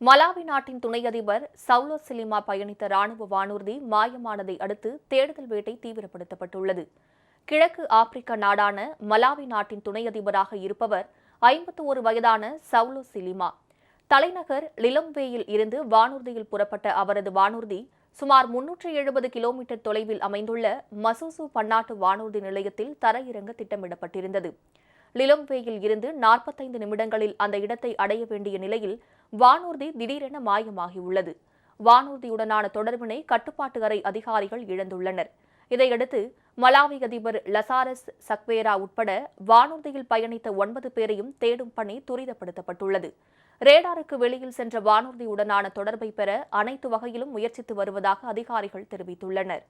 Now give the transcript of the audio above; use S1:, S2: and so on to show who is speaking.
S1: Malawi நாட்டின் துணை அதிபர் சவுலோ சிலிமா பயணித்த ராணுவ வானூர்தி மாயமானதை அடுத்து தேடுதல் வேட்டை தீவிரப்படுத்தப்பட்டுள்ளது. கிழக்கு ஆப்பிரிக்க நாடான மலாவி நாட்டின் துணை அதிபராக இருப்பவர் ஐம்பத்து ஒரு வயதான சவுலோ சிலிமா. தலைநகர் லிலம்வேயில் இருந்து வானூர்தியில் புறப்பட்ட அவரது வானூர்தி சுமார் முன்னூற்றி எழுபது கிலோமீட்டர் தொலைவில் அமைந்துள்ள மசூசு பன்னாட்டு வானூர்தி நிலையத்தில் தரையிறங்க திட்டமிடப்பட்டிருந்தது. லிலம்வேயில் இருந்து நாற்பத்தைந்து நிமிடங்களில் அந்த இடத்தை அடைய வேண்டிய நிலையில் வானூர்தி திடீரென மாயமாகியுள்ளது. வானூர்தியுடனான தொடர்பினை கட்டுப்பாட்டு அறை அதிகாரிகள் இழந்துள்ளனர். இதையடுத்து மலாவி அதிபர் லசாரஸ் சக்வேரா உட்பட வானூர்தியில் பயணித்த ஒன்பது பேரையும் தேடும் பணி துரிதப்படுத்தப்பட்டுள்ளது. ரேடாருக்கு வெளியில் சென்ற வானூர்தியுடனான தொடர்பை பெற அனைத்து வகையிலும் முயற்சித்து வருவதாக அதிகாரிகள் தெரிவித்துள்ளனர்.